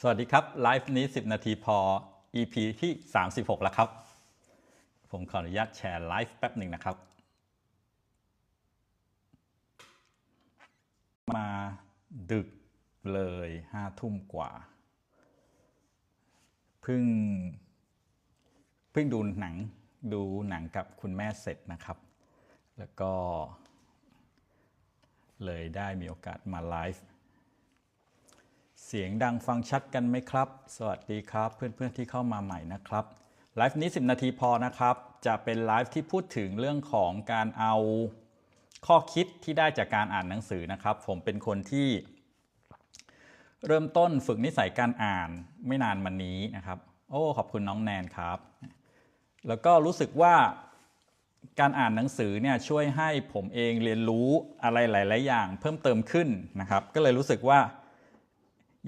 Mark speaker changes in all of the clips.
Speaker 1: สวัสดีครับไลฟ์นี้ 10 นาทีพอ EP ที่ 36 แล้วครับ ผมขออนุญาตแชร์ไลฟ์แป๊บหนึ่งนะครับ มาดึกเลยห้าทุ่มกว่า เพิ่ง เพิ่งดูหนังดูหนังกับคุณแม่เสร็จนะครับ แล้วก็ เลยได้มีโอกาสมาไลฟ์ เสียงดังฟังชัดกันไหมครับ สวัสดีครับ เพื่อนๆที่เข้ามาใหม่นะครับไลฟ์นี้ 10 นาทีพอนะครับ จะเป็นไลฟ์ที่พูดถึงเรื่องของการเอาข้อคิดที่ได้จากการอ่านหนังสือนะครับ ผมเป็นคนที่ เริ่มต้นฝึกนิสัยการอ่านไม่นานมานี้นะครับ โอ้ขอบคุณน้องแนนครับ แล้วก็รู้สึกว่าการอ่านหนังสือเนี่ยช่วยให้ผมเองเรียนรู้อะไรหลาย ๆ อย่าง เพิ่มเติมขึ้นนะครับ ก็เลยรู้สึกว่า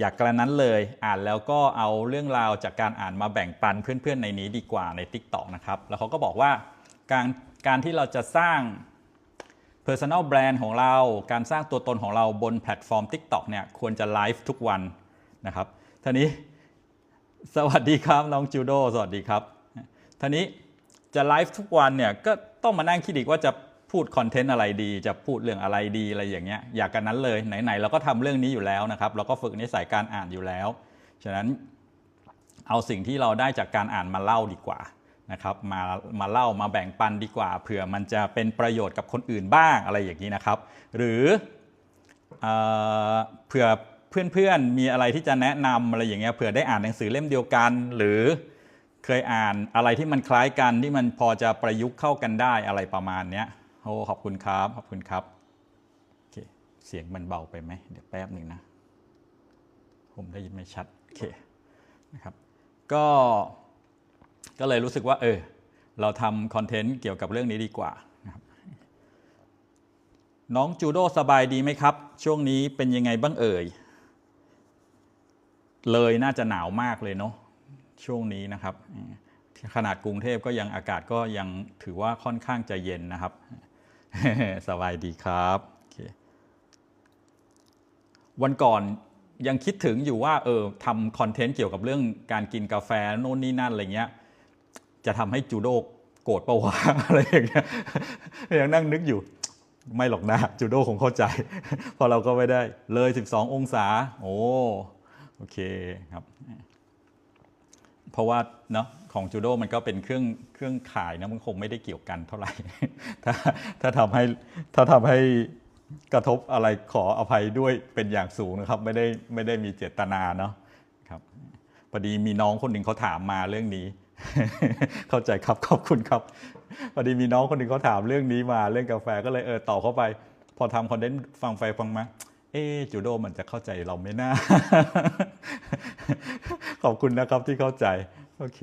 Speaker 1: อยากกระนั้นเลยอ่านแล้วก็เอาเรื่องราวจากการอ่านมาแบ่งปันเพื่อนๆในนี้ดีกว่าใน TikTok นะครับแล้วเขาก็บอกว่าการการที่เราจะสร้าง Personal Brand ของเรา การสร้างตัวตนของเราบนแพลตฟอร์ม TikTok เนี่ยควรจะไลฟ์ทุกวันนะครับท่านี้สวัสดีครับน้องจูโดสวัสดีครับท่านี้จะไลฟ์ทุกวันเนี่ยก็ต้องมานั่งคิดอีกว่าจะ พูดคอนเทนต์อะไรดีจะพูดเรื่องอะไรดีอะไรอย่างเงี้ยอยากกันนั้นเลยไหนๆเราก็ทำเรื่องนี้อยู่แล้วนะครับเราก็ฝึกนิสัยการอ่านอยู่แล้ว ฉะนั้นเอาสิ่งที่เราได้จากการอ่านมาเล่าดีกว่านะครับมามาเล่ามาแบ่งปันดีกว่าเผื่อมันจะเป็นประโยชน์กับคนอื่นบ้างอะไรอย่างนี้นะครับ หรือเออเผื่อเพื่อนๆมีอะไรที่จะแนะนำอะไรอย่างเงี้ยเผื่อได้อ่านหนังสือเล่มเดียวกัน หรือเคยอ่านอะไรที่มันคล้ายกันที่มันพอจะประยุกต์เข้ากันได้อะไรประมาณเนี้ย โอ้ขอบคุณครับ ขอบคุณครับโอเคเสียงมันเบาไปไหมเดี๋ยวแป๊บหนึ่งนะ ผมได้ยินไม่ชัดโอเคนะครับ ก็ก็เลยรู้สึกว่า เออ เราทำคอนเทนต์เกี่ยวกับเรื่องนี้ดีกว่านะครับน้องจูโดสบายดีไหมครับ ช่วงนี้เป็นยังไงบ้างเอ่ย เลยน่าจะหนาวมากเลยเนาะช่วงนี้นะครับขนาดกรุงเทพก็ยังอากาศก็ยังถือว่าค่อนข้างจะเย็นนะครับ สบายดีครับวันก่อนยังคิดถึงอยู่ว่าเออทำคอนเทนต์เกี่ยวกับเรื่องการกินกาแฟโน่นนี่นั่นอะไรเงี้ย จะทำให้จูโดโกรธปะวะอะไรอย่างเงี้ยยังนั่งนึกอยู่ ไม่หรอกนะจูโดคงเข้าใจเพราะเราก็ไม่ได้เลย 12 องศา โอ้โอเคครับ เพราะว่าเนาะของจูโดมันก็เป็นเครื่องเครื่องขายนะมันคงไม่ได้เกี่ยวกันเท่าไหร่ ถ้าถ้าทำให้ถ้าทำให้กระทบอะไรขออภัยด้วยเป็นอย่างสูงนะครับ ไม่ได้ไม่ได้มีเจตนาเนาะครับพอดีมีน้องคนหนึ่งเขาถามมาเรื่องนี้ เข้าใจครับขอบคุณครับพอดีมีน้องคนหนึ่งเขาถามเรื่องนี้มาเรื่องกาแฟก็เลยเออตอบเข้าไป พอทำคอนเทนต์ฟังไปฟังมาเอจูโดมันจะเข้าใจเราไม่น่า ขอบคุณนะครับที่เข้าใจ โอเค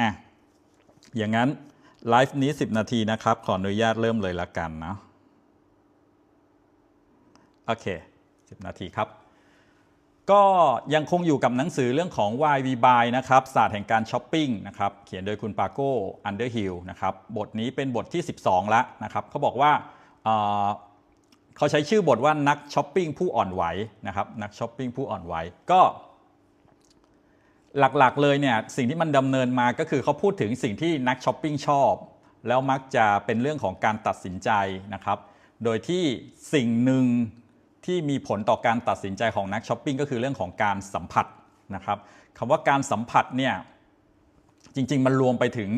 Speaker 1: อะ อย่างนั้นไลฟ์นี้ 10 นาทีนะครับ ขออนุญาตเริ่มเลยละกันเนาะโอเค 10 นาทีครับ ก็ยังคงอยู่กับหนังสือเรื่องของ Why We Buy นะครับศาสตร์แห่งการช้อปปิ้งนะครับ เขียนโดยคุณปาโก้อันเดอร์ฮิลนะครับ บทนี้เป็นบทที่ 12แล้วนะครับเขาบอกว่าเเขาใช้ชื่อบทว่านักช้อปปิ้งผู้อ่อนไหวนะครับ นักช้อปปิ้งผู้อ่อนไหว ก็ หลักๆเลยเนี่ยสิ่งที่มันดำเนินมาก็คือเขาพูดถึงสิ่งที่นักช้อปปิ้งชอบ แล้วมักจะเป็นเรื่องของการตัดสินใจนะครับ โดยที่สิ่งหนึ่งที่มีผลต่อการตัดสินใจของนักช้อปปิ้งก็คือเรื่องของการสัมผัสนะครับคำว่าการสัมผัสเนี่ยจริง ๆ มันรวมไปถึง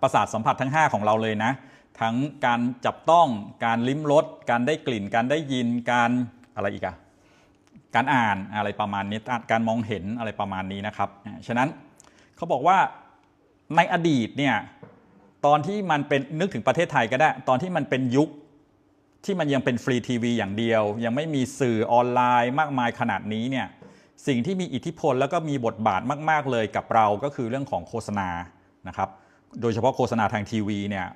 Speaker 1: ประสาทสัมผัสทั้ง 5 ของเราเลยนะ ทั้งการจับต้องการลิ้มรสการได้กลิ่น การได้ยินการอะไรอีกอะ การอ่านอะไรประมาณนี้การมองเห็นอะไรประมาณนี้นะครับฉะนั้นเขาบอกว่าในอดีตเนี่ยตอนที่มันเป็นนึกถึงประเทศไทยก็ได้ ตอนที่มันเป็นยุคที่มันยังเป็นฟรีทีวีอย่างเดียว ยังไม่มีสื่อออนไลน์มากมายขนาดนี้เนี่ยสิ่งที่มีอิทธิพลแล้วก็มีบทบาทมาก ๆ เลยกับเราก็คือเรื่องของโฆษณานะครับ โดยเฉพาะโฆษณาทางทีวีเนี่ย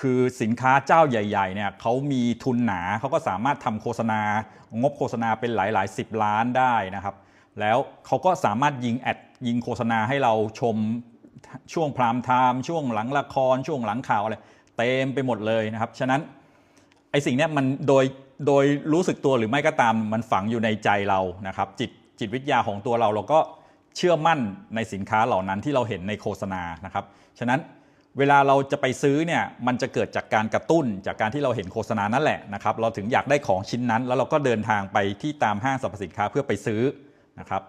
Speaker 1: คือสินค้าเจ้าใหญ่ๆเนี่ยเขามีทุนหนาเขาก็สามารถทำโฆษณา งบโฆษณาเป็นหลายๆ 10 ล้านได้นะครับ แล้วเขาก็สามารถยิงแอดยิงโฆษณาให้เราชมช่วงพรามไทม์ช่วงหลังละคร ช่วงหลังข่าวอะไรเต็มไปหมดเลยนะครับ ฉะนั้นไอสิ่งเนี้ยมันโดยโดยรู้สึกตัวหรือไม่ก็ตามมันฝังอยู่ในใจเรานะครับ จิตจิตวิทยาของตัวเราเราก็เชื่อมั่นในสินค้าเหล่านั้นที่เราเห็นในโฆษณานะครับ ฉะนั้น เวลาเราจะไปซื้อเนี่ยมันจะเกิดจากการกระตุ้นจากการที่เราเห็นโฆษณานั่นแหละนะครับเราถึงอยากได้ของชิ้นนั้น แล้วเราก็เดินทางไปที่ตามห้างสรรพสินค้าเพื่อไปซื้อนะครับ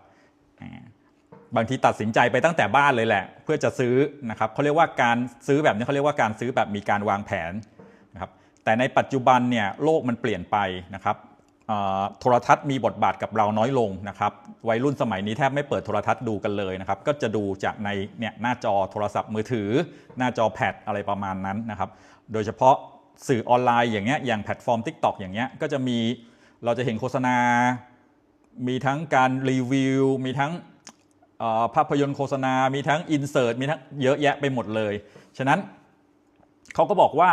Speaker 1: บางทีตัดสินใจไปตั้งแต่บ้านเลยแหละ เพื่อจะซื้อนะครับเขาเรียกว่าการซื้อแบบนี้เขาเรียกว่าการซื้อแบบมีการวางแผนนะครับแต่ในปัจจุบันเนี่ยโลกมันเปลี่ยนไปนะครับ โทรทัศน์มีบทบาทกับเราน้อยลงนะครับวัยรุ่นสมัยนี้แทบไม่เปิดโทรทัศน์ดูกันเลยนะครับก็จะดูจากในเนี่ยหน้าจอโทรศัพท์มือถือ หน้าจอแพดอะไรประมาณนั้นนะครับโดยเฉพาะสื่อออนไลน์อย่างเงี้ยอย่างแพลตฟอร์ม TikTok อย่างเงี้ยก็จะมีเราจะเห็นโฆษณา มีทั้งการรีวิว มีทั้งภาพยนตร์โฆษณา มีทั้งอินเสิร์ตมีทั้งเยอะแยะไปหมดเลย ฉะนั้นเขาก็บอกว่า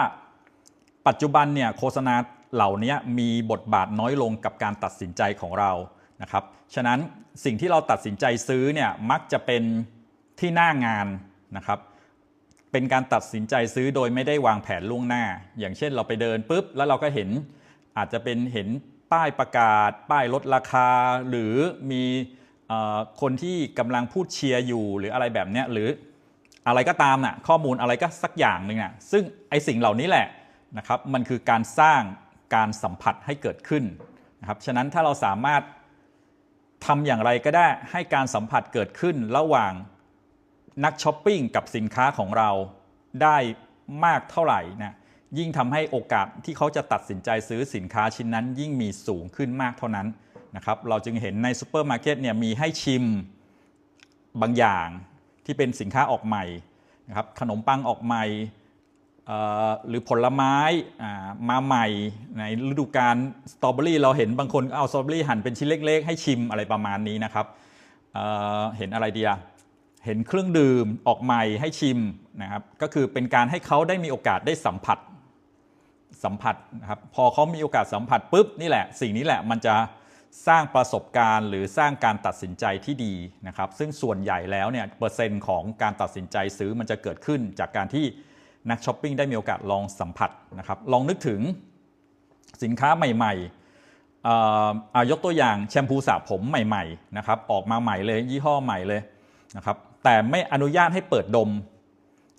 Speaker 1: ปัจจุบันเนี่ยโฆษณา เหล่านี้มีบทบาทน้อยลงกับการตัดสินใจของเรานะครับฉะนั้นสิ่งที่เราตัดสินใจซื้อเนี่ยมักจะเป็นที่หน้างานนะครับเป็นการตัดสินใจซื้อโดยไม่ได้วางแผนล่วงหน้า อย่างเช่นเราไปเดินปุ๊บแล้วเราก็เห็นอาจจะเป็นเห็นป้ายประกาศ ป้ายลดราคา หรือมีคนที่กำลังพูดเชียร์อยู่หรืออะไรแบบเนี้ยหรืออะไรก็ตามน่ะข้อมูลอะไรก็สักอย่างหนึ่งอะซึ่งไอสิ่งเหล่านี้แหละนะครับมันคือการสร้าง การสัมผัสให้เกิดขึ้นนะครับฉะนั้นถ้าเราสามารถทำอย่างไรก็ได้ให้การสัมผัสเกิดขึ้นระหว่างนักช้อปปิ้งกับสินค้าของเราได้มากเท่าไหร่นะยิ่งทำให้โอกาสที่เขาจะตัดสินใจซื้อสินค้าชิ้นนั้น ยิ่งมีสูงขึ้นมากเท่านั้นนะครับเราจึงเห็นในซูเปอร์มาร์เก็ตเนี่ยมีให้ชิมบางอย่างที่เป็นสินค้าออกใหม่นะครับขนมปังออกใหม่ หรือผลไม้มาใหม่ในฤดูกาลสตรอเบอรี่เราเห็นบางคนก็เอาสตรอเบอรี่หั่นเป็นชิ้นเล็ก ๆ ให้ชิมอะไรประมาณนี้นะครับเเห็นอะไรเดียเห็นเครื่องดื่มออกใหม่ให้ชิมนะครับก็คือเป็นการให้เขาได้มีโอกาสได้สัมผัสสัมผัสนะครับพอเขามีโอกาสสัมผัสปุ๊บนี่แหละ สิ่งนี้แหละมันจะสร้างประสบการณ์หรือสร้างการตัดสินใจที่ดีนะครับ ซึ่งส่วนใหญ่แล้วเนี่ยเปอร์เซ็นต์ของการตัดสินใจซื้อมันจะเกิดขึ้นจากการที่ นักช้อปปิ้งได้มีโอกาสลองสัมผัสนะครับลองนึกถึงสินค้าใหม่ๆอายกตัวอย่างแชมพูสระผมใหม่ๆนะครับออกมาใหม่เลยยี่ห้อใหม่เลยนะครับแต่ไม่อนุญาตให้เปิดดม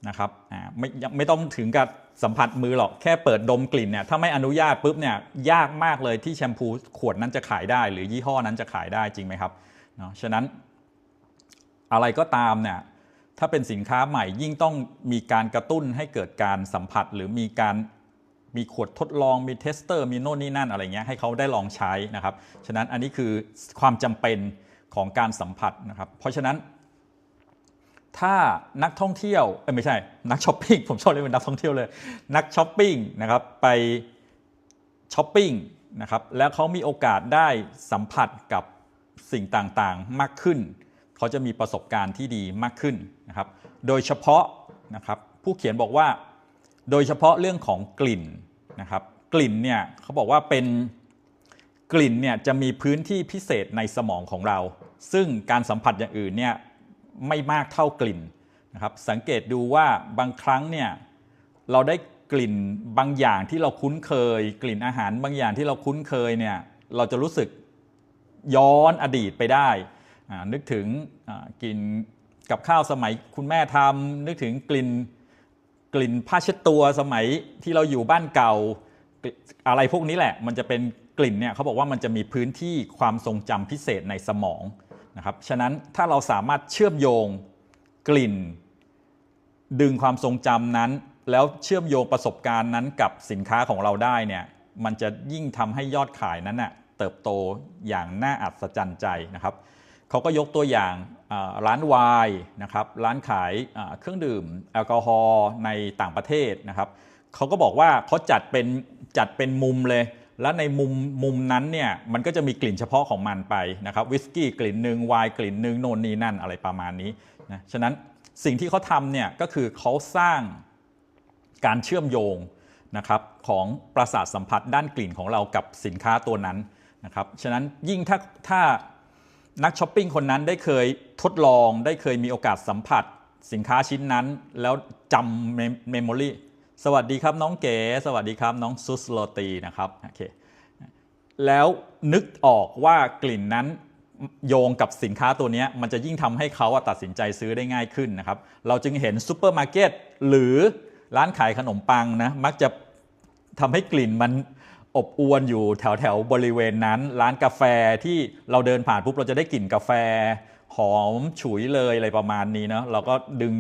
Speaker 1: นะครับไม่ยังไม่ต้องถึงกับสัมผัสมือหรอกแค่เปิดดมกลิ่นเนี่ยถ้าไม่อนุญาตปุ๊บเนี่ยยากมากเลยที่แชมพูขวดนั้นจะขายได้ หรือยี่ห้อนั้นจะขายได้จริงไหมครับเนาะฉะนั้นอะไรก็ตามเนี่ย ถ้าเป็นสินค้าใหม่ยิ่งต้องมีการกระตุ้นให้เกิดการสัมผัส หรือมีการมีขวดทดลองมีเทสเตอร์มีโน่นนี่นั่นอะไรเงี้ยให้เขาได้ลองใช้นะครับ ฉะนั้นอันนี้คือความจำเป็นของการสัมผัสนะครับ เพราะฉะนั้นถ้านักท่องเที่ยวเอ้ไม่ใช่ นักช้อปปิ้งผมชอบเรียกเป็นนักท่องเที่ยวเลย นักช้อปปิ้งนะครับไปช้อปปิ้งนะครับแล้วเขามีโอกาสได้สัมผัสกับสิ่งต่างๆมากขึ้น เขาจะมีประสบการณ์ที่ดีมากขึ้นนะครับ โดยเฉพาะนะครับผู้เขียนบอกว่า โดยเฉพาะเรื่องของกลิ่นนะครับ กลิ่นเนี่ยเขาบอกว่าเป็นกลิ่นเนี่ยจะมีพื้นที่พิเศษในสมองของเรา ซึ่งการสัมผัสอย่างอื่นเนี่ยไม่มากเท่ากลิ่นนะครับ สังเกตดูว่าบางครั้งเนี่ยเราได้กลิ่นบางอย่างที่เราคุ้นเคย กลิ่นอาหารบางอย่างที่เราคุ้นเคยเนี่ยเราจะรู้สึกย้อนอดีตไปได้ นึกถึงกลิ่นกับข้าวสมัยคุณแม่ทำนึกถึงกลิ่นกลิ่นผ้าเช็ดตัวสมัยที่เราอยู่บ้านเก่าอะไรพวกนี้แหละ มันจะเป็นกลิ่นเนี่ยเขาบอกว่ามันจะมีพื้นที่ความทรงจำพิเศษในสมองนะครับฉะนั้นถ้าเราสามารถเชื่อมโยงกลิ่น ดึงความทรงจำนั้น แล้วเชื่อมโยงประสบการณ์นั้นกับสินค้าของเราได้เนี่ยมันจะยิ่งทำให้ยอดขายนั้นน่ะเติบโตอย่างน่าอัศจรรย์ใจนะครับ เขาก็ยกตัวอย่างร้านไวน์นะครับร้านขายเครื่องดื่มแอลกอฮอล์ในต่างประเทศนะครับเขาก็บอกว่าเขาจัดเป็นจัดเป็นมุมเลย แล้วในมุมมุมนั้นเนี่ยมันก็จะมีกลิ่นเฉพาะของมันไปนะครับวิสกี้กลิ่นหนึ่งไวน์กลิ่นหนึ่งโนนนี่นั่นอะไรประมาณนี้นะฉะนั้นสิ่งที่เขาทำเนี่ยก็คือเขาสร้างการเชื่อมโยงนะครับของประสาทสัมผัสด้านกลิ่นของเรากับสินค้าตัวนั้นนะครับฉะนั้นยิ่งถ้าถ้า นักช้อปปิ้งคนนั้นได้เคยทดลองได้เคยมีโอกาสสัมผัสสินค้าชิ้นนั้น แล้วจำเมมโมรีสวัสดีครับน้องเก๋สวัสดีครับน้องซุสโรตีนะครับโอเคแล้วนึกออกว่ากลิ่นนั้นโยงกับสินค้าตัวนี้มันจะยิ่งทำให้เขาตัดสินใจซื้อได้ง่ายขึ้นนะครับ เราจึงเห็นซูเปอร์มาร์เก็ตหรือร้านขายขนมปังนะมักจะทำให้กลิ่นมัน อบอวนอยู่แถวแถวบริเวณนั้น ร้านกาแฟที่เราเดินผ่านปุ๊บเราจะได้กลิ่นกาแฟ หอมฉุยเลยอะไรประมาณนี้เนาะเราก็ดึง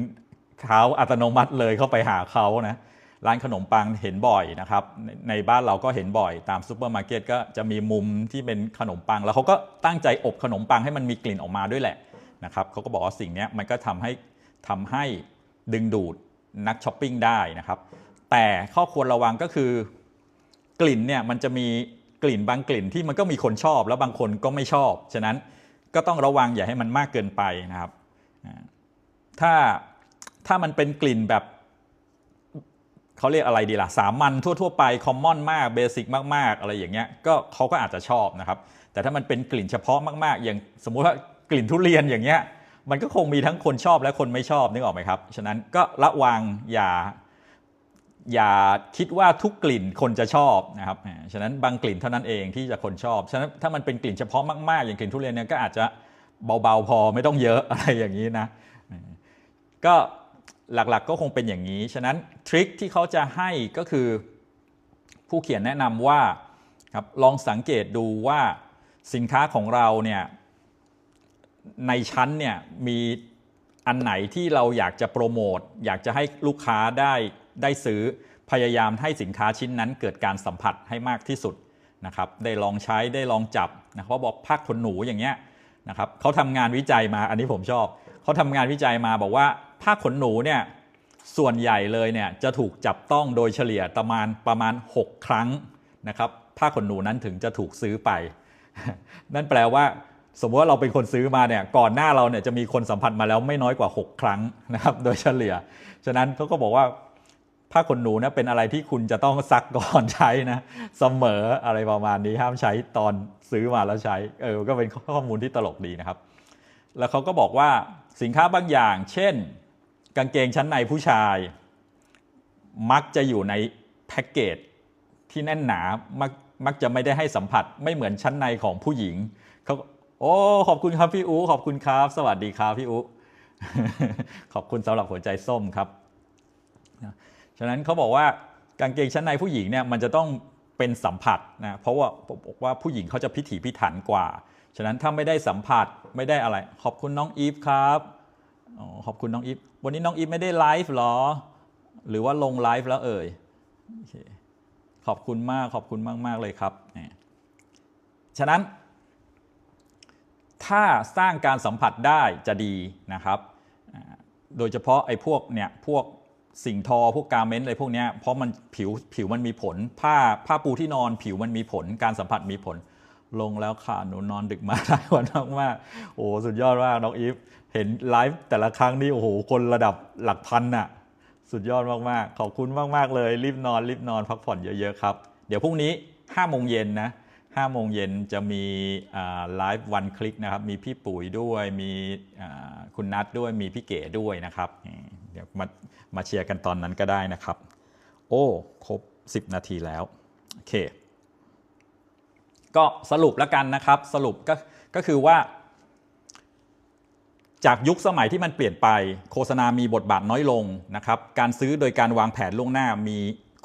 Speaker 1: เท้าอัตโนมัติเลยเข้าไปหาเขานะร้านขนมปังเห็นบ่อยนะครับ ในบ้านเราก็เห็นบ่อย ตามซูเปอร์มาร์เก็ตก็จะมีมุมที่เป็นขนมปัง แล้วเขาก็ตั้งใจอบขนมปังให้มันมีกลิ่นออกมาด้วยแหละนะครับเขาก็บอกว่าสิ่งนี้มันก็ทำให้ทำให้ดึงดูดนักช้อปปิ้งได้นะครับ แต่ข้อควรระวังก็คือ กลิ่นเนี่ยมันจะมีกลิ่นบางกลิ่นที่มันก็มีคนชอบ แล้วบางคนก็ไม่ชอบ ฉะนั้นก็ต้องระวังอย่าให้มันมากเกินไปนะครับ ถ้าถ้ามันเป็นกลิ่นแบบเขาเรียกอะไรดีล่ะ สามัญทั่ว ๆ ไปคอมมอนมากเบสิกมาก ๆ อะไรอย่างเงี้ยก็เขาก็อาจจะชอบนะครับ แต่ถ้ามันเป็นกลิ่นเฉพาะมากๆ อย่างสมมุติว่ากลิ่นทุเรียนอย่างเงี้ยมันก็คงมีทั้งคนชอบและคนไม่ชอบนึกออกไหมครับ ฉะนั้นก็ระวังอย่า อย่าคิดว่าทุกกลิ่นคนจะชอบนะครับ ฉะนั้นบางกลิ่นเท่านั้นเองที่จะคนชอบ ฉะนั้นถ้ามันเป็นกลิ่นเฉพาะมากๆ อย่างกลิ่นทุเรียนเนี่ยก็อาจจะเบาๆพอไม่ต้องเยอะอะไรอย่างนี้นะ ก็หลักๆก็คงเป็นอย่างนี้ ฉะนั้นทริคที่เขาจะให้ก็คือ ผู้เขียนแนะนำว่าครับลองสังเกตดูว่าสินค้าของเราเนี่ยในชั้นเนี่ยมีอันไหนที่เราอยากจะโปรโมทอยากจะให้ลูกค้าได้ ได้ซื้อพยายามให้สินค้าชิ้นนั้นเกิดการสัมผัสให้มากที่สุดนะครับได้ลองใช้ได้ลองจับนะเขาบอกผ้าขนหนูอย่างเงี้ยนะครับเขาทำงานวิจัยมาอันนี้ผมชอบเขาทำงานวิจัยมาบอกว่าผ้าขนหนูเนี่ยส่วนใหญ่เลยเนี่ยจะถูกจับต้องโดยเฉลี่ยประมาณประมาณ 6 ครั้งนะครับผ้าขนหนูนั้นถึงจะถูกซื้อไป นั่นแปลว่า สมมติว่าเราเป็นคนซื้อมาเนี่ยก่อนหน้าเราเนี่ยจะมีคนสัมผัสมาแล้วไม่น้อยกว่า 6 ครั้งนะครับโดยเฉลี่ย ฉะนั้นเขาก็บอกว่า ผ้าขนหนูนี่เป็นอะไรที่คุณจะต้องซักก่อนใช้นะเสมออะไรประมาณนี้ห้ามใช้ตอนซื้อมาแล้วใช้เออก็เป็นข้อมูลที่ตลกดีนะครับ แล้วเขาก็บอกว่าสินค้าบางอย่าง เช่น กางเกงชั้นในผู้ชาย มักจะอยู่ในแพ็กเกจที่แน่นหนามักมักจะไม่ได้ให้สัมผัสไม่เหมือนชั้นในของผู้หญิงเขาโอ้ขอบคุณครับพี่อูขอบคุณครับ สวัสดีครับพี่อูขอบคุณสำหรับหัวใจส้มครับ ฉะนั้นเขาบอกว่ากางเกงชั้นในผู้หญิงเนี่ยมันจะต้องเป็นสัมผัสนะเพราะว่าบอกว่าผู้หญิงเขาจะพิถีพิถันกว่า ฉะนั้นถ้าไม่ได้สัมผัสไม่ได้อะไร ขอบคุณน้องอีฟครับอ๋อขอบคุณน้องอีฟวันนี้น้องอีฟไม่ได้ไลฟ์หรอ หรือว่าลงไลฟ์แล้วเอ่ยขอบคุณมากขอบคุณมากมากๆเลยครับเนี่ยฉะนั้น ถ้าสร้างการสัมผัสได้จะดีนะครับ โดยเฉพาะไอ้พวกเนี่ยพวก สิ่งทอพวกการเมนต์อะไรพวกนี้เพราะมันผิวผิวมันมีผล ผ้าผ้าปูที่นอนผิวมันมีผล การสัมผัสมีผล ลงแล้วค่ะหนูนอนดึกมาหลายวันมากโอ้สุดยอดมากน้องอีฟเห็นไลฟ์แต่ละครั้งนี่โอ้โหคนระดับหลักพันน่ะ สุดยอดมากๆขอบคุณมากๆเลย รีบนอนรีบนอนพักผ่อนเยอะๆครับ เดี๋ยวพรุ่งนี้5โมงเย็นนะ5โมงเย็นจะมีไลฟ์วันคลิกนะครับ มีพี่ปุ๋ยด้วย มีคุณนัทด้วย มีพี่เก๋ด้วยนะครับ เดี๋ยวมามาเชียร์กันตอนนั้นก็ได้นะครับ โอ้ครบ 10 นาทีแล้วโอเคก็สรุปแล้วกันนะครับสรุปก็ก็คือว่า จากยุคสมัยที่มันเปลี่ยนไป โฆษณามีบทบาทน้อยลงนะครับ การซื้อโดยการวางแผนล่วงหน้ามี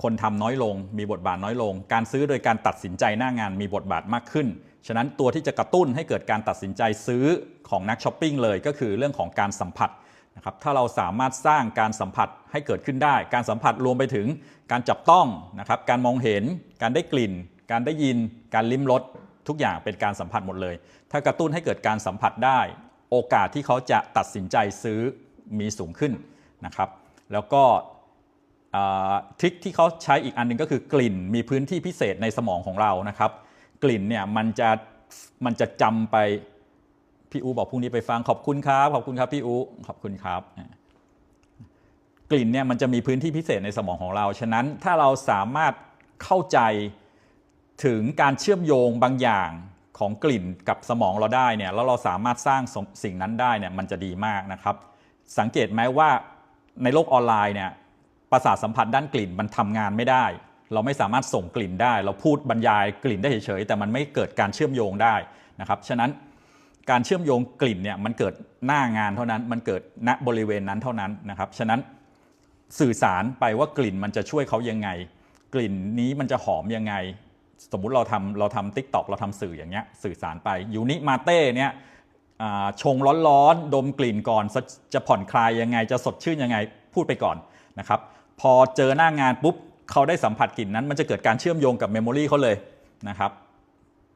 Speaker 1: คนทำน้อยลง มีบทบาทน้อยลง การซื้อโดยการตัดสินใจหน้างานมีบทบาทมากขึ้น ฉะนั้นตัวที่จะกระตุ้นให้เกิดการตัดสินใจซื้อของนักช้อปปิ้งเลย ก็คือเรื่องของการสัมผัส นะครับถ้าเราสามารถสร้างการสัมผัสให้เกิดขึ้นได้ การสัมผัสรวมไปถึงการจับต้องนะครับการมองเห็น การได้กลิ่น การได้ยิน การลิ้มรสทุกอย่างเป็นการสัมผัสหมดเลย ถ้ากระตุ้นให้เกิดการสัมผัสได้ โอกาสที่เขาจะตัดสินใจซื้อมีสูงขึ้นนะครับ แล้วก็ทริคที่เขาใช้อีกอันหนึงก็คือกลิ่นมีพื้นที่พิเศษในสมองของเรานะครับ กลิ่นเนี่ยมันจะมันจะจำไป พี่อูบอกพรุ่งนี้ไปฟังขอบคุณครับ ขอบคุณครับพี่อูขอบคุณครับ กลิ่นเนี่ยมันจะมีพื้นที่พิเศษในสมองของเรา ฉะนั้นถ้าเราสามารถเข้าใจถึงการเชื่อมโยงบางอย่างของกลิ่นกับสมองเราได้เนี่ยแล้วเราสามารถสร้างส,สิ่งนั้นได้เนี่ยมันจะดีมากนะครับ สังเกตไหมว่าในโลกออนไลน์เนี่ยประสาทสัมผัสด้านกลิ่นมันทำงานไม่ได้ เราไม่สามารถส่งกลิ่นได้ เราพูดบรรยายกลิ่นได้เฉยๆแต่มันไม่เกิดการเชื่อมโยงได้นะครับฉะนั้น การเชื่อมโยงกลิ่นเนี่ยมันเกิดหน้างานเท่านั้น มันเกิดณบริเวณนั้นเท่านั้นนะครับ ฉะนั้นสื่อสารไปว่ากลิ่นมันจะช่วยเขายังไง กลิ่นนี้มันจะหอมยังไง สมมุติเราทำเราทำทิกตอกเราทำสื่ออย่างเงี้ยสื่อสารไปยูนิมาเต้เนี่ยชงร้อนๆ ดมกลิ่นก่อนจะจะผ่อนคลายยังไง จะสดชื่นยังไงพูดไปก่อนนะครับพอเจอหน้างานปุ๊บเขาได้สัมผัสกลิ่นนั้น มันจะเกิดการเชื่อมโยงกับเมมโมรีเขาเลยนะครับ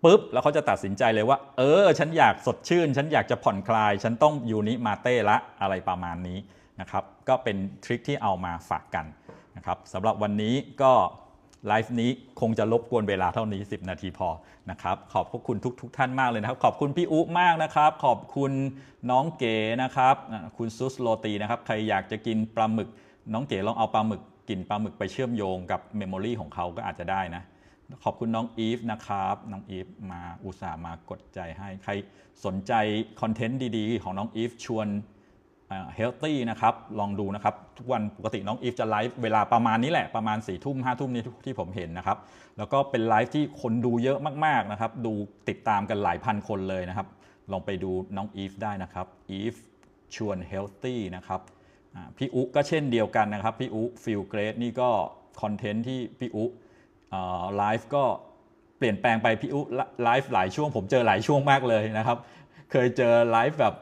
Speaker 1: ปุ๊บแล้วเขาจะตัดสินใจเลยว่า เออ ฉันอยากสดชื่น ฉันอยากจะผ่อนคลาย ฉันต้องยูนิมาเต้ละอะไรประมาณนี้นะครับก็เป็นทริคที่เอามาฝากกันนะครับสำหรับวันนี้ก็ไลฟ์นี้คงจะรบกวนเวลาเท่านี้ 10 นาทีพอนะครับขอบพระคุณทุกทท่านมากเลยนะครับ ขอบคุณพี่อุ๊มากนะครับ ขอบคุณน้องเก๋นะครับคุณซุสโรตีนะครับใครอยากจะกินปลาหมึก น้องเก๋ลองเอาปลาหมึกกินปลาหมึกไปเชื่อมโยงกับเมมโมรีของเขาก็อาจจะได้นะ ขอบคุณน้องอีฟนะครับ น้องอีฟมาอุตส่าห์มากดใจให้ ใครสนใจคอนเทนต์ดีๆ ของน้องอีฟชวนเฮลตี้นะครับ ลองดูนะครับ ทุกวันปกติน้องอีฟจะไลฟ์เวลาประมาณนี้แหละ ประมาณ4ี่ทุ่มห้าทุ่มนี้ที่ผมเห็นนะครับ แล้วก็เป็นไลฟ์ที่คนดูเยอะมากๆนะครับ ดูติดตามกันหลายพันคนเลยนะครับ ลองไปดูน้องอีฟได้นะครับอีฟชวนเฮลตี้นะครับพี่อุก็เช่นเดียวกันนะครับ พี่อุฟิลเกรดนี่ก็คอนเทนต์ที่พี่อุ ไลฟ์ก็เปลี่ยนแปลงไปพี่อุไลฟ์หลายช่วง ผมเจอหลายช่วงมากเลยนะครับ เคยเจอไลฟ์แบบ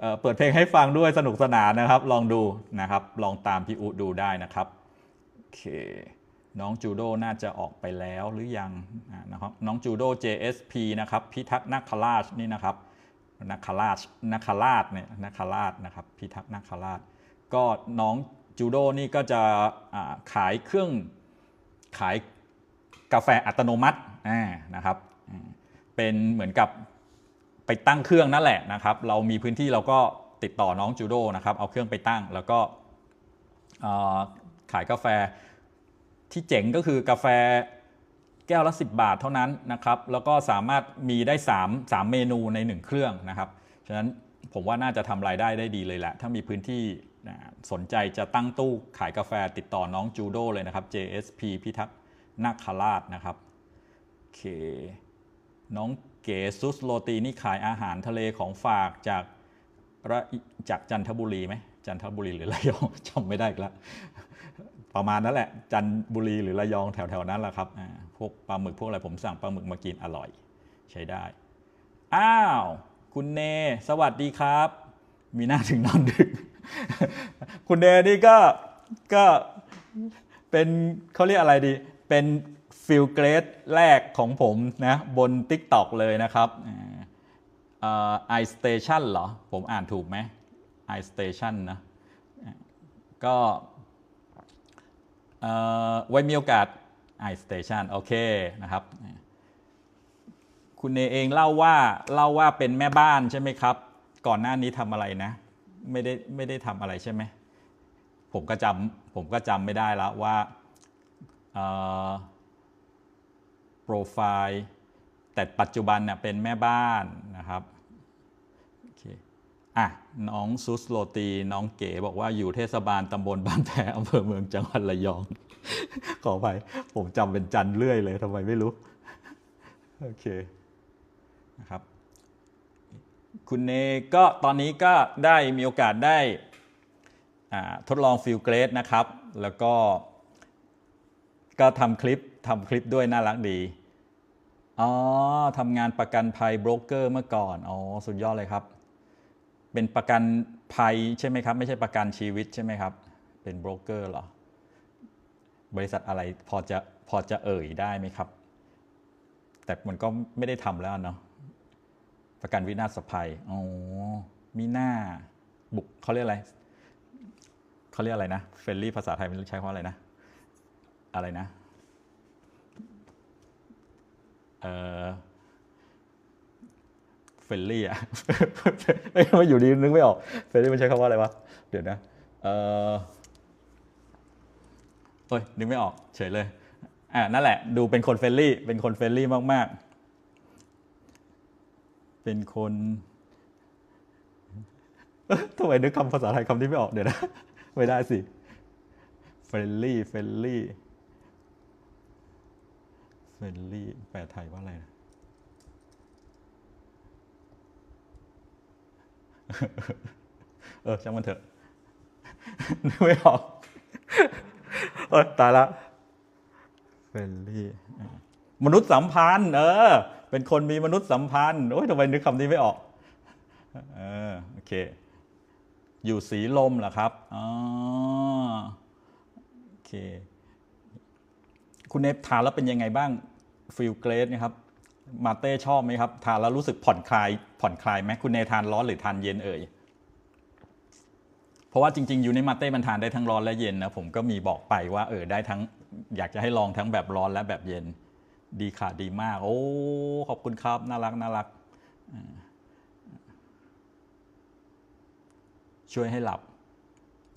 Speaker 1: เเปิดเพลงให้ฟังด้วยสนุกสนานนะครับ ลองดูนะครับ ลองตามพี่อุดูได้นะครับโอเคน้องจูโดน่าจะออกไปแล้วหรือยังนะครับน้องจูโด JSP นะครับพิทักษ์นาคราชนี่นะครับนาคราชนาคราชเนี่ยนาคราชนะครับพิทักษ์นาคราช ก็น้องจูโดนี่ก็จะขายเครื่องขาย กาแฟอัตโนมัตินะครับ เป็นเหมือนกับไปตั้งเครื่องนั่นแหละนะครับ เรามีพื้นที่เราก็ติดต่อน้องจูโดนะครับ เอาเครื่องไปตั้งแล้วก็ขายกาแฟที่เจ๋งก็คือกาแฟแก้วละ 10 บาทเท่านั้นนะครับ แล้วก็สามารถมีได้ 3 3 เมนูใน 1 เครื่องนะครับ ฉะนั้นผมว่าน่าจะทำรายได้ได้ดีเลยแหละ ถ้ามีพื้นที่สนใจจะตั้งตู้ขายกาแฟติดต่อน้องจูโดเลยนะครับ JSP พิทักษ์ นาคราชนะครับโอเคน้องเก๋ซุสโรตีนี่ขายอาหารทะเลของฝากจากระจากจันทบุรีไหมจันทบุรีหรือระยองจำไม่ได้แล้วประมาณนั้นแหละ จันทบุรีหรือระยองแถวๆนั้นแหละครับพวกปลาหมึกพวกอะไรผมสั่งปลาหมึกมากินอร่อย ใช้ได้ อ้าว คุณเน สวัสดีครับ มีหน้าถึงนอนดึก คุณเนนี่ก็ก็เป็นเขาเรียกอะไรดี เป็นฟิลเกรดแรกของผมนะบน TikTok เลยนะครับไอสเตชันเหรอ ผมอ่านถูกไหมไอสเตชันนะ ก็ไว้มีโอกาส iStation โอเคนะครับ คุณเนเองเล่าว่าเล่าว่าเป็นแม่บ้านใช่ไหมครับ ก่อนหน้านี้ทำอะไรนะ ไม่ได้ไม่ได้ทำอะไรใช่ไหมผมก็จำผมก็จำไม่ได้แล้วว่า โปรไฟล์แต่ปัจจุบันเนี่ยเป็นแม่บ้านนะครับโอเคอะน้องซุสโรตี น้องเก๋บอกว่าอยู่เทศบาลตำบลบ้านแพอำเภอเมืองจังหวัดระยอง ขออภัยผมจำเป็นจันเรื่อยเลยทำไมไม่รู้ โอเคนะครับคุณเนก็ตอนนี้ก็ได้มีโอกาสได้ทดลองฟิลเกรดนะครับ แล้วก็ ก็ทำคลิปทำคลิปด้วยน่ารักดี อ๋อทำงานประกันภัยโบรกเกอร์เมื่อก่อน อ๋อ สุดยอดเลยครับ เป็นประกันภัยใช่ไหมครับ ไม่ใช่ประกันชีวิตใช่ไหมครับ เป็นโบรกเกอร์เหรอ บริษัทอะไรพอจะพอจะเอ่ยได้ไหมครับ แต่มันก็ไม่ได้ทำแล้วเนาะ ประกันวินาศภัย อ๋อ มีหน้าบุกเขาเรียกอะไร เขาเรียกอะไรนะ เฟรนลี่ภาษาไทยมันใช้คำว่าอะไรนะ อะไรนะเออเฟรนลี่อะไม่อยู่ดีนึกไม่ออกเฟรนลี่มันใช้คำว่าอะไรวะ เดี๋ยวนะเออเอ้ยนึกไม่ออกเฉยเลยอ่านั่นแหละ ดูเป็นคนเฟรนลี่เป็นคนเฟรนลี่มาก ๆ เป็นคนทำไมนึกคำภาษาไทยคำนี้ไม่ออกเดี๋ยวนะ ไม่ได้สิเฟรนลี่เฟรนลี่ เฟนลี่แปลไทยว่าอะไรนะเออช่างมันเถอะนึกไม่ออกเออตายละเฟลลี่มนุษย์สัมพันธ์ เออ เป็นคนมีมนุษย์สัมพันธ์โอ้ยทำไมนึกคำนี้ไม่ออกเออโอเค อยู่สีลมเหรอครับอ๋อโอเค คุณเนฟทานแล้วเป็นยังไงบ้าง ฟิลเกรสนะครับมาเต้ชอบไหมครับ ทานแล้วรู้สึกผ่อนคลาย ผ่อนคลายไหมคุณเนทานร้อนหรือทานเย็นเอ่ย เพราะว่าจริงๆอยู่ในมาเต้มันทานได้ทั้งร้อนและเย็นนะผมก็มีบอกไปว่าเออได้ทั้งอยากจะให้ลองทั้งแบบร้อนและแบบเย็น ดีค่ะดีมาก โอ้ขอบคุณครับ น่ารักน่ารัก ช่วยให้หลับ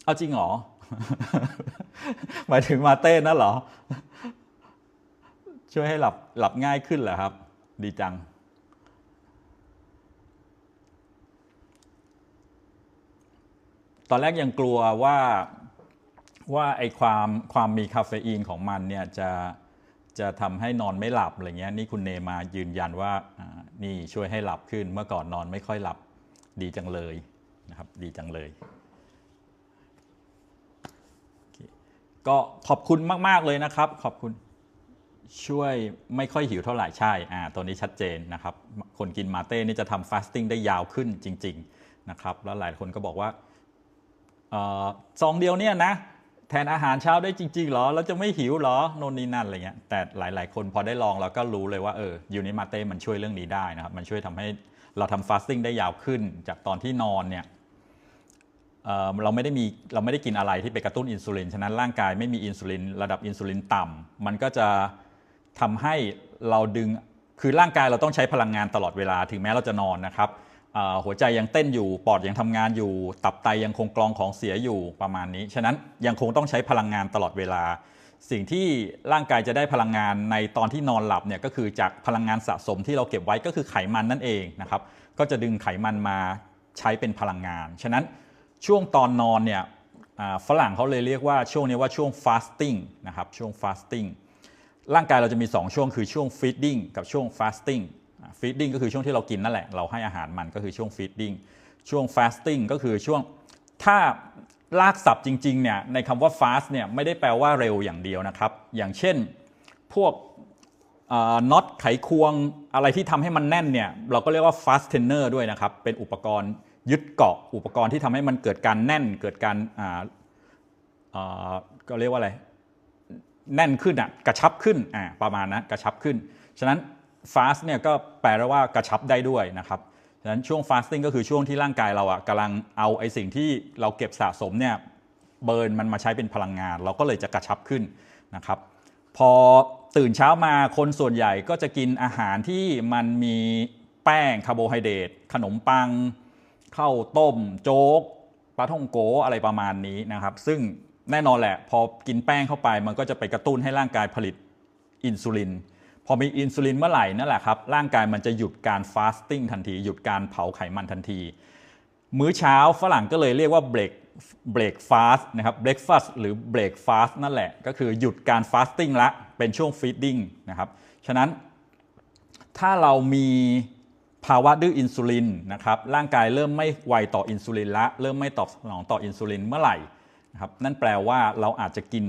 Speaker 1: เอาจริงเหรอ หมายถึงมาเต้นั่นเหรอ ช่วยให้หลับหลับง่ายขึ้นเหรอครับ ดีจัง ตอนแรกยังกลัวว่าว่าไอความความมีคาเฟอีนของมันเนี่ยจะจะทำให้นอนไม่หลับอะไรเงี้ยนี่คุณเนมายืนยันว่าอ่านี่ช่วยให้หลับขึ้นเมื่อก่อนนอนไม่ค่อยหลับดีจังเลยนะครับ ดีจังเลย ก็ขอบคุณมาก ๆ เลยนะครับ ขอบคุณ ช่วยไม่ค่อยหิวเท่าไหร่ใช่อ่าตัวนี้ชัดเจนนะครับ คนกินมาเต้นี่จะทำฟาสติ้งได้ยาวขึ้นจริง ๆนะครับ แล้วหลายคนก็บอกว่าออซองเดียวเนี่ยนะ แทนอาหารเช้าได้จริงๆเหรอ แล้วจะไม่หิวเหรอโน่นนี่นั่นอะไรเงี้ยแต่หลาย ๆ คนพอได้ลองเราก็รู้เลยว่าเออยูนิมาเต้มันช่วยเรื่องนี้ได้นะครับ มันช่วยทำให้เราทำฟาสติ้งได้ยาวขึ้น จากตอนที่นอนเนี่ยเเราไม่ได้มีเราไม่ได้กินอะไรที่ไปกระตุ้นอินซูลิน ฉะนั้นร่างกายไม่มีอินซูลิน ระดับอินซูลินต่ำมันก็จะ ทำให้เราดึงคือร่างกายเราต้องใช้พลังงานตลอดเวลาถึงแม้เราจะนอนนะครับหัวใจยังเต้นอยู่ปอดยังทำงานอยู่ ตับไตยังคงกรองของเสียอยู่ประมาณนี้ ฉะนั้นยังคงต้องใช้พลังงานตลอดเวลา สิ่งที่ร่างกายจะได้พลังงานในตอนที่นอนหลับเนี่ยก็คือจากพลังงานสะสมที่เราเก็บไว้ก็คือไขมันนั่นเองนะครับก็จะดึงไขมันมาใช้เป็นพลังงาน ฉะนั้นช่วงตอนนอนเนี่ยฝรั่งเขาเลยเรียกว่าช่วงนี้ว่าช่วง fasting นะครับช่วง fasting ร่างกายเราจะมี 2 ช่วงคือช่วง feeding กับช่วง fasting อ่า feeding ก็คือช่วงที่เรากินนั่นแหละ เราให้อาหารมันก็คือช่วง feeding ช่วง fasting ก็คือช่วงถ้าลากศัพท์จริงๆเนี่ยในคำว่า fast เนี่ยไม่ได้แปลว่าเร็วอย่างเดียวนะครับ อย่างเช่นพวกน็อตไขควงอะไรที่ทำให้มันแน่นเนี่ยเราก็เรียกว่า fastener ด้วยนะครับ เป็นอุปกรณ์ยึดเกาะ อุปกรณ์ที่ทำให้มันเกิดการแน่นเกิดการก็เรียกว่าอะไร แน่นขึ้นอะกระชับขึ้นอ่าประมาณนะกระชับขึ้น ฉะนั้น fast เนี่ยก็แปลว่ากระชับได้ด้วยนะครับฉะนั้นช่วง fasting ก็คือช่วงที่ร่างกายเราอะกำลังเอาไอสิ่งที่เราเก็บสะสมเนี่ยเบิร์นมันมาใช้เป็นพลังงาน เราก็เลยจะกระชับขึ้นนะครับ พอตื่นเช้ามาคนส่วนใหญ่ก็จะกินอาหารที่มันมีแป้งคาร์โบไฮเดรตขนมปังข้าวต้ม โจ๊กปลาท่องโกอะไรประมาณนี้นะครับ ซึ่ง แน่นอนแหละ พอกินแป้งเข้าไปมันก็จะไปกระตุ้นให้ร่างกายผลิตอินซูลิน พอมีอินซูลินเมื่อไหร่นั่นแหละครับ ร่างกายมันจะหยุดการฟาสติ้งทันที หยุดการเผาไขมันทันที มื้อเช้าฝรั่งก็เลยเรียกว่าเบรกเบรกฟาสต์นะครับเบรกฟาสต์หรือเบรกฟาสต์นั่นแหละ ก็คือหยุดการฟาสติ้งละเป็นช่วงฟีดดิ้งนะครับ ฉะนั้นถ้าเรามีภาวะดื้ออินซูลินนะครับร่างกายเริ่มไม่ไวต่ออินซูลินละ เริ่มไม่ตอบสนองต่ออินซูลินเมื่อไหร่ นะครับนั่นแปลว่าเราอาจจะกิน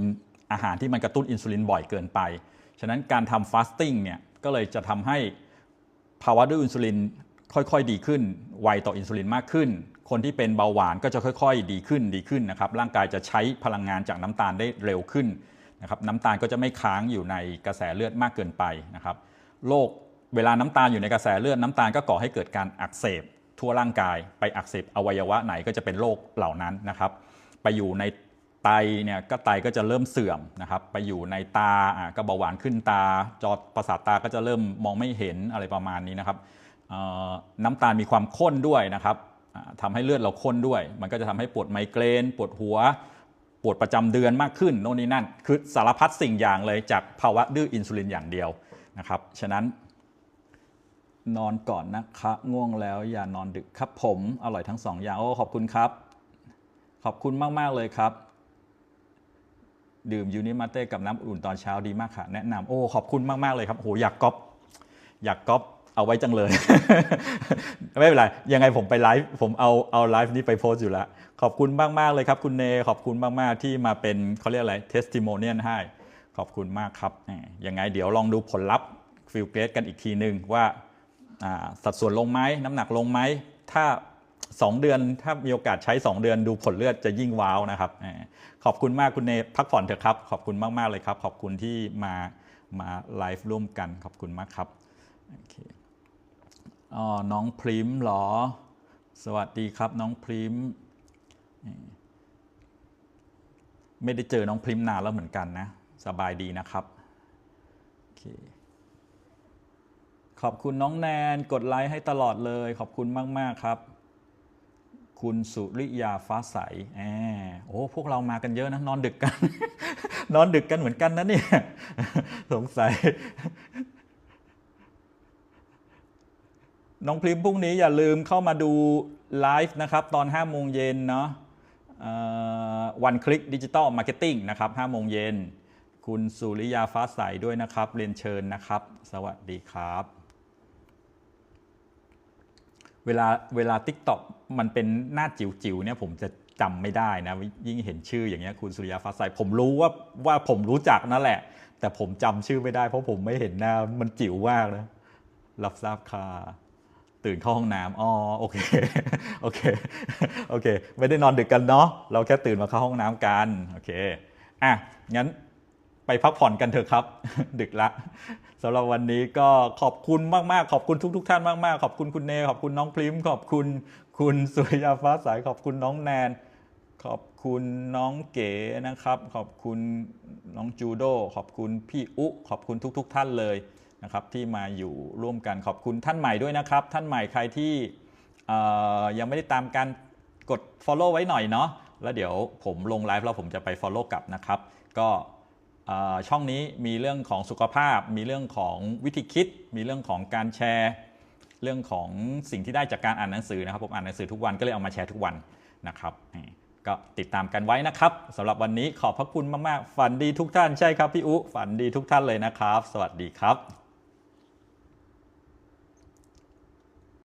Speaker 1: อาหารที่มันกระตุ้นอินซูลินบ่อยเกินไป ฉะนั้นการทำฟาสติ้งเนี่ยก็เลยจะทำให้ภาวะดื้ออินซูลินค่อยๆ ดีขึ้น ไวต่ออินซูลินมากขึ้น คนที่เป็นเบาหวานก็จะค่อยๆ ดีขึ้นดีขึ้นนะครับ ร่างกายจะใช้พลังงานจากน้ำตาลได้เร็วขึ้นนะครับ น้ำตาลก็จะไม่ค้างอยู่ในกระแสเลือดมากเกินไปนะครับ โรคเวลาน้ำตาลอยู่ในกระแสเลือดน้ำตาลก็ก่อให้เกิดการอักเสบ ทั่วร่างกายไปอักเสบอวัยวะไหนก็จะเป็นโรคเหล่านั้นนะครับ ไปอยู่ในไตเนี่ยก็ไตก็จะเริ่มเสื่อมนะครับ ไปอยู่ในตาอะก็เบาหวานขึ้นตา จอประสาทตาก็จะเริ่มมองไม่เห็นอะไรประมาณนี้นะครับน้ำตาลมีความข้นด้วยนะครับอ่าทำให้เลือดเราข้นด้วย มันก็จะทำให้ปวดไมเกรนปวดหัว ปวดประจำเดือนมากขึ้นโน่นนี่นั่น คือสารพัดสิ่งอย่างเลยจากภาวะดื้ออินซูลินอย่างเดียวนะครับ ฉะนั้นนอนก่อนนะคะ ง่วงแล้วอย่านอนดึกครับผม อร่อยทั้งสองอย่าง โอ้ ขอบคุณครับ ขอบคุณมาก ๆ เลยครับ ดื่มยูนิมาเต้กับน้ำอุ่นตอนเช้าดีมากค่ะ แนะนำโอ้ขอบคุณมาก ๆ เลยครับโหอยากก๊อปอยากก๊อปเอาไว้จังเลย ไม่เป็นไร ยังไงผมไปไลฟ์ผมเอาเอาไลฟ์นี้ไปโพสต์อยู่แล้วขอบคุณมาก ๆ เลยครับ คุณเน ขอบคุณมาก ๆ ที่มาเป็นเขาเรียกอะไรเทสติโมเนียนให้ ขอบคุณมากครับยังไงเดี๋ยวลองดูผลลัพธ์ฟิลเกรดกันอีกทีหนึ่งว่าอ่าสัดส่วนลงไหมน้ำหนักลงไหมถ้า 2 เดือนถ้ามีโอกาสใช้ 2 เดือนดูผลเลือดจะยิ่งว้าวนะครับขอบคุณมากคุณเนพักผ่อนเถอะครับ ขอบคุณมาก ๆ เลยครับ ขอบคุณที่มามาไลฟ์ร่วมกันขอบคุณมากครับโอเคอ๋อน้องพริมเหรอ สวัสดีครับน้องพริมไม่ได้เจอน้องพริมนานแล้วเหมือนกันนะ สบายดีนะครับโอเคขอบคุณน้องแนนกดไลค์ให้ตลอดเลย ขอบคุณมาก ๆ ครับ คุณสุริยาฟ้าใสแอโอ้พวกเรามากันเยอะนะ นอนดึกกัน นอนดึกกันเหมือนกันนะเนี่ย สงสัย น้องพริมพรุ่งนี้อย่าลืมเข้ามาดูไลฟ์นะครับ ตอน5โมงเย็นเนาะวันคลิกดิจิตอลมาร์เก็ตติ้งนะครับ5โมงเย็น คุณสุริยาฟ้าใสด้วยนะครับ เรียนเชิญนะครับ สวัสดีครับ เวลาเวลา t ิ k t o k มันเป็นหน้าจิ๋วๆเนี่ยผมจะจำไม่ได้นะ ยิ่งเห็นชื่ออย่างเงี้ยคุณสุริยาฟ้าใสผมรู้ว่าว่าผมรู้จักนั่นแหละ แต่ผมจำชื่อไม่ได้ เพราะผมไม่เห็นหน้ามันจิ๋วมากนะรับทราบค่ะ ตื่นเข้าห้องน้ำอ๋อโอเคโอเคโอเค ไม่ได้นอนดึกกันเนาะเราแค่ตื่นมาเข้าห้องน้ำกันโอเคอะงั้น ไปพักผ่อนกันเถอะครับ ดึกละสำหรับวันนี้ก็ขอบคุณมาก ๆ ขอบคุณทุก ๆท่านมาก ๆ ขอบคุณคุณเน ขอบคุณน้องพริม ขอบคุณคุณสุริยาฟ้าใสขอบคุณน้องแนน ขอบคุณน้องเก๋นะครับ ขอบคุณน้องจูโด ขอบคุณพี่อุ ขอบคุณทุกๆท่านเลยนะครับที่มาอยู่ร่วมกันขอบคุณท่านใหม่ด้วยนะครับ ท่านใหม่ใครที่ยังไม่ได้ตามการกด Follow ไว้หน่อยเนาะแล้วเดี๋ยวผมลงไลฟ์แล้วผมจะไป Follow กลับนะครับ ก็ ช่องนี้มีเรื่องของสุขภาพ มีเรื่องของวิธีคิด มีเรื่องของการแชร์ เรื่องของสิ่งที่ได้จากการอ่านหนังสือนะครับผมอ่านหนังสือทุกวันก็เลยเอามาแชร์ทุกวันนะครับก็ติดตามกันไว้นะครับสำหรับวันนี้ขอบพระคุณมาก ๆ ฝันดีทุกท่านใช่ครับพี่อุฝันดีทุกท่านเลยนะครับ สวัสดีครับ